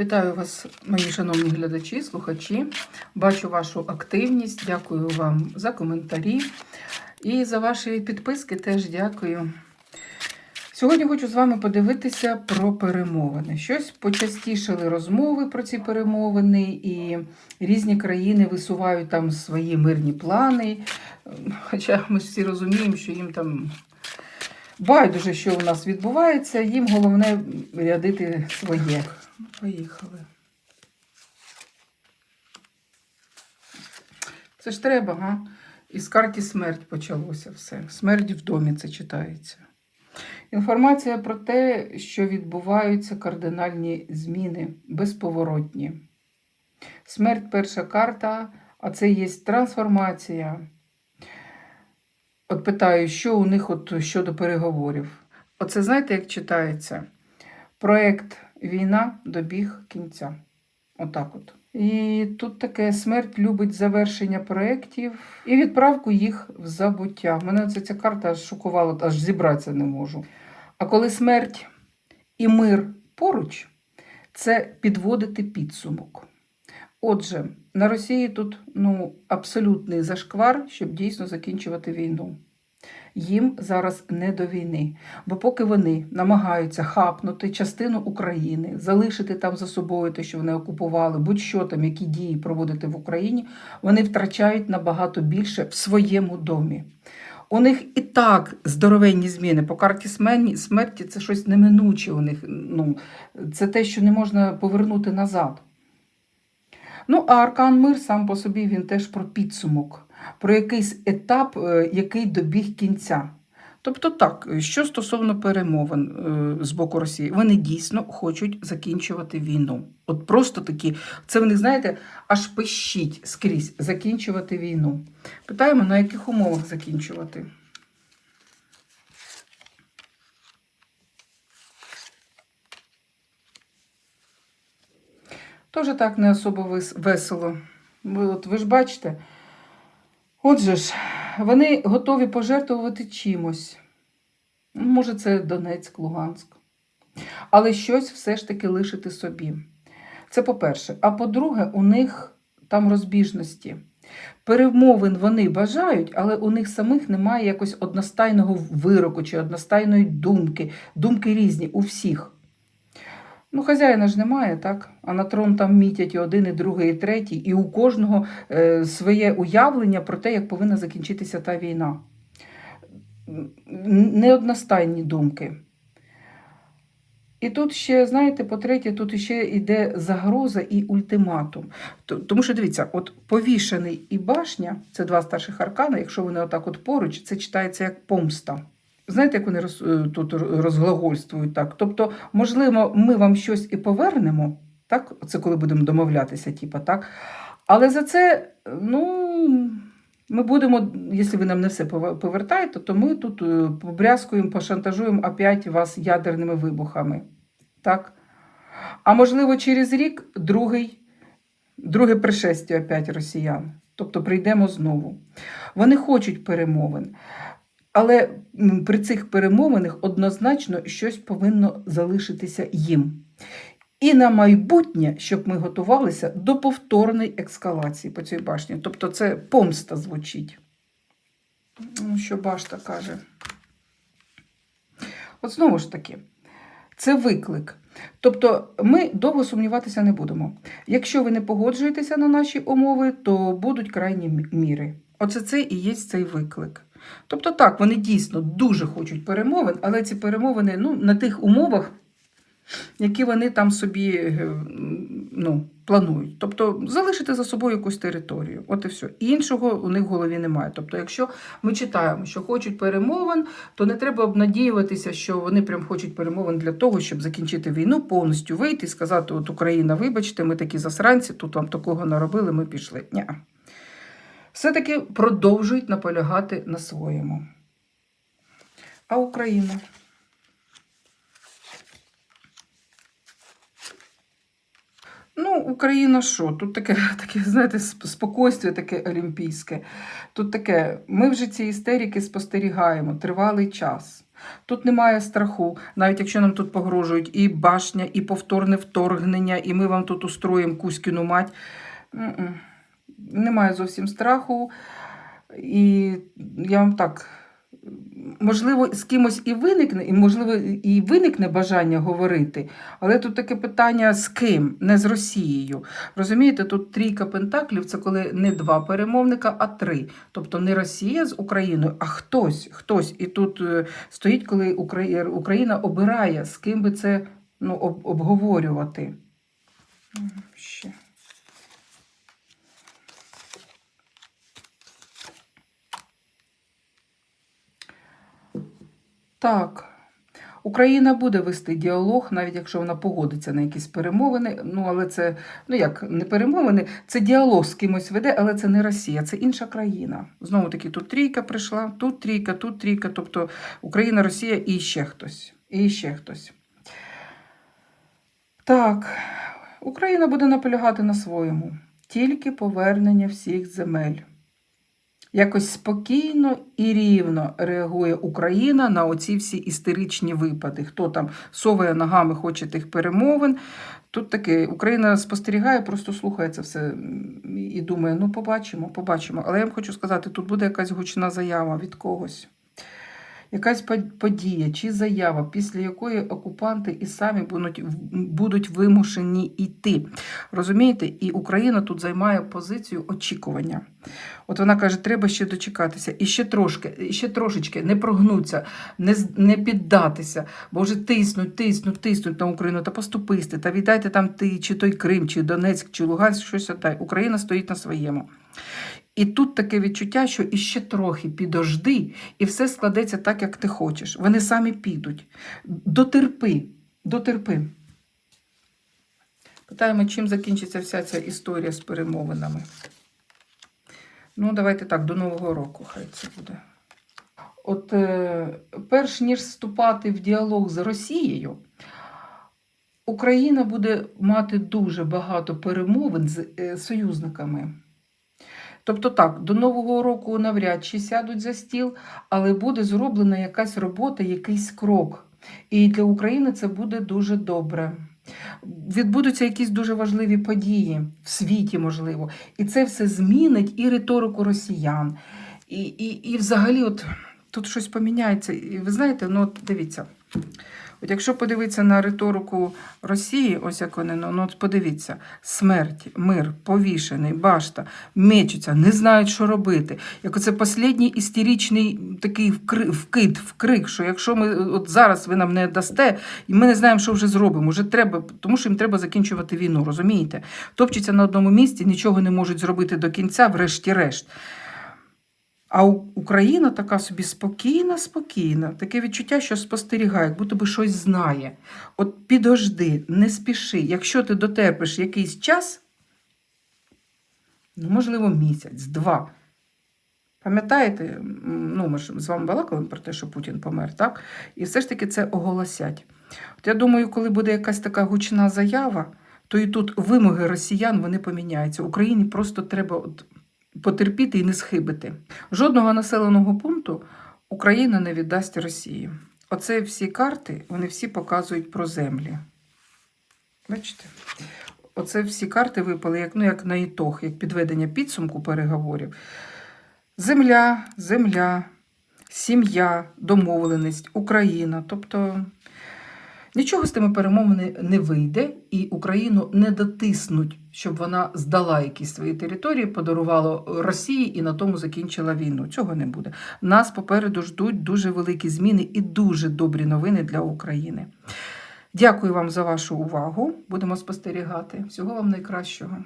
Вітаю вас, мої шановні глядачі, слухачі. Бачу вашу активність. Дякую вам за коментарі і за ваші підписки теж дякую. Сьогодні хочу з вами подивитися про перемовини. Щось почастішали розмови про ці перемовини, і різні країни висувають там свої мирні плани. Хоча ми ж всі розуміємо, що їм там байдуже, що у нас відбувається, їм головне рядити своє. Поїхали. Це ж треба, га? Із карті смерть почалося все. Смерть в домі це читається. Інформація про те, що відбуваються кардинальні зміни, безповоротні. Смерть перша карта, а це є трансформація. От питаю, що у них от щодо переговорів. Оце знаєте, як читається? Проект Війна добіг кінця. Отак от. І тут таке смерть любить завершення проєктів і відправку їх в забуття. В Мене ця карта аж шокувала, аж зібратися не можу. А коли смерть і мир поруч, це підводити підсумок. Отже, на Росії тут ну, абсолютний зашквар, щоб дійсно закінчувати війну. Їм зараз не до війни, бо поки вони намагаються хапнути частину України, залишити там за собою те, що вони окупували, будь-що там, які дії проводити в Україні, вони втрачають набагато більше в своєму домі. У них і так здоровенні зміни. По карті смерті, це щось неминуче. У них ну, це те, що не можна повернути назад. Ну, а Аркан Мир сам по собі він теж про підсумок, про якийсь етап, е, який добіг кінця. Тобто, так, що стосовно перемовин е, з боку Росії, вони дійсно хочуть закінчувати війну. От просто такі, це в них, знаєте, аж пищить скрізь закінчувати війну. Питаємо, на яких умовах закінчувати? Теж так не особо весело. От, ви ж бачите, отже ж, вони готові пожертвувати чимось. Може, це Донецьк, Луганськ. Але щось все ж таки лишити собі. Це по-перше. А по-друге, у них там розбіжності. Перемовин вони бажають, але у них самих немає якось одностайного вироку чи одностайної думки. Думки різні у всіх. Ну, хазяїна ж немає, так? А на трон там мітять і один, і другий, і третій, і у кожного е, своє уявлення про те, як повинна закінчитися та війна. Неодностайні думки. І тут ще, знаєте, по-третє, тут ще йде загроза і ультиматум. Тому що дивіться, от повішений і башня це два старших аркани, якщо вони отак от поруч, це читається як помста. Знаєте, як вони роз, е, тут розглагольствують так? Тобто, можливо, ми вам щось і повернемо, так? Це коли будемо домовлятися, типа, так? Але за це, ну, ми будемо, якщо ви нам не все повертаєте, то ми тут е, побрязкуємо, пошантажуємо опять вас ядерними вибухами. Так? А можливо, через рік другий, друге пришестя опять росіян. Тобто прийдемо знову. Вони хочуть перемовин. Але при цих перемовинах однозначно щось повинно залишитися їм. І на майбутнє, щоб ми готувалися до повторної ескалації по цій башні. Тобто це помста звучить. Ну, Що башта каже? От знову ж таки, це виклик. Тобто ми довго сумніватися не будемо. Якщо ви не погоджуєтеся на наші умови, то будуть крайні міри. Оце це і є цей виклик. Тобто так, вони дійсно дуже хочуть перемовин, але ці перемовини ну, на тих умовах, які вони там собі е, ну, планують. Тобто залишити за собою якусь територію. От і все. Іншого у них в голові немає. Тобто, якщо ми читаємо, що хочуть перемовин, то не треба обнадіюватися, що вони прям хочуть перемовин для того, щоб закінчити війну, повністю вийти і сказати: от Україна, вибачте, ми такі засранці, тут вам такого наробили, ми пішли. Ні. Все-таки продовжують наполягати на своєму. А Україна? Ну, Україна що? Тут таке, таке знаєте, сп- спокойствие таке олімпійське. Тут таке, ми вже ці істерики спостерігаємо тривалий час. Тут немає страху, навіть якщо нам тут погрожують і башня, і повторне вторгнення, і ми вам тут устроїмо Кузькіну мать. М-м. Немає зовсім страху. І я вам так. Можливо, з кимось і виникне, і можливо, і виникне бажання говорити, але тут таке питання з ким, не з Росією. Розумієте, тут трійка пентаклів це коли не два перемовника, а три. Тобто не Росія з Україною, а хтось, хтось. І тут е, стоїть, коли Україна обирає, з ким би це ну, об- обговорювати. Ще. Так. Україна буде вести діалог, навіть якщо вона погодиться на якісь перемовини. Ну, але це, ну як, не перемовини, це діалог з кимось веде, але це не Росія, це інша країна. Знову таки, тут трійка прийшла, тут трійка, тут трійка. Тобто Україна, Росія і ще хтось. І ще хтось. Так, Україна буде наполягати на своєму. Тільки повернення всіх земель. Якось спокійно і рівно реагує Україна на оці всі істеричні випади. Хто там соває ногами, хоче тих перемовин. Тут таке Україна спостерігає, просто слухає це все і думає: ну побачимо, побачимо. Але я вам хочу сказати, тут буде якась гучна заява від когось. Якась подія чи заява, після якої окупанти і самі будуть, будуть вимушені йти. Розумієте? І Україна тут займає позицію очікування. От вона каже, треба ще дочекатися, і ще трошки, і ще трошечки не прогнуться, не, не піддатися, бо вже тиснуть, тиснуть, тиснуть на Україну, та поступисти, та віддайте там ти, чи той Крим, чи Донецьк, чи Луганськ, щось отдай. Україна стоїть на своєму. І тут таке відчуття, що іще трохи підожди, і все складеться так, як ти хочеш. Вони самі підуть. Дотерпи, дотерпи. Питаємо, чим закінчиться вся ця історія з перемовинами. Ну, давайте так, до Нового року хай це буде. От е, перш ніж вступати в діалог з Росією, Україна буде мати дуже багато перемовин з е, союзниками. Тобто так, до Нового року навряд чи сядуть за стіл, але буде зроблена якась робота, якийсь крок. І для України це буде дуже добре. Відбудуться якісь дуже важливі події в світі, можливо. І це все змінить і риторику росіян. І, і, і взагалі, от тут щось поміняється. І ви знаєте, ну от дивіться. От якщо подивитися на риторику Росії, ось як вони, ну, ну от подивіться: смерть, мир, повішений, башта, мечуться, не знають, що робити. Як оце останній істеричний такий вкид, вкрик, що якщо ми от зараз ви нам не дасте, і ми не знаємо, що вже зробимо. Вже треба, тому що їм треба закінчувати війну, розумієте? Топчуться на одному місці, нічого не можуть зробити до кінця, врешті-решт. А Україна така собі спокійна, спокійна. Таке відчуття, що спостерігає, як будто би щось знає. От підожди, не спіши. Якщо ти дотерпиш якийсь час, ну, можливо, місяць, два. Пам'ятаєте, ну, ми ж з вами балакали про те, що Путін помер, так? І все ж таки це оголосять. От я думаю, коли буде якась така гучна заява, то і тут вимоги росіян вони поміняються. Україні просто треба от потерпіти і не схибити. Жодного населеного пункту Україна не віддасть Росії. Оце всі карти, вони всі показують про землі. Бачите? Оце всі карти випали, як, ну, як на ітог, як підведення підсумку переговорів. Земля, земля, сім'я, домовленість, Україна. Тобто нічого з тими перемовини не вийде, і Україну не дотиснуть, щоб вона здала якісь свої території, подарувала Росії і на тому закінчила війну. Цього не буде. Нас попереду ждуть дуже великі зміни і дуже добрі новини для України. Дякую вам за вашу увагу. Будемо спостерігати. Всього вам найкращого.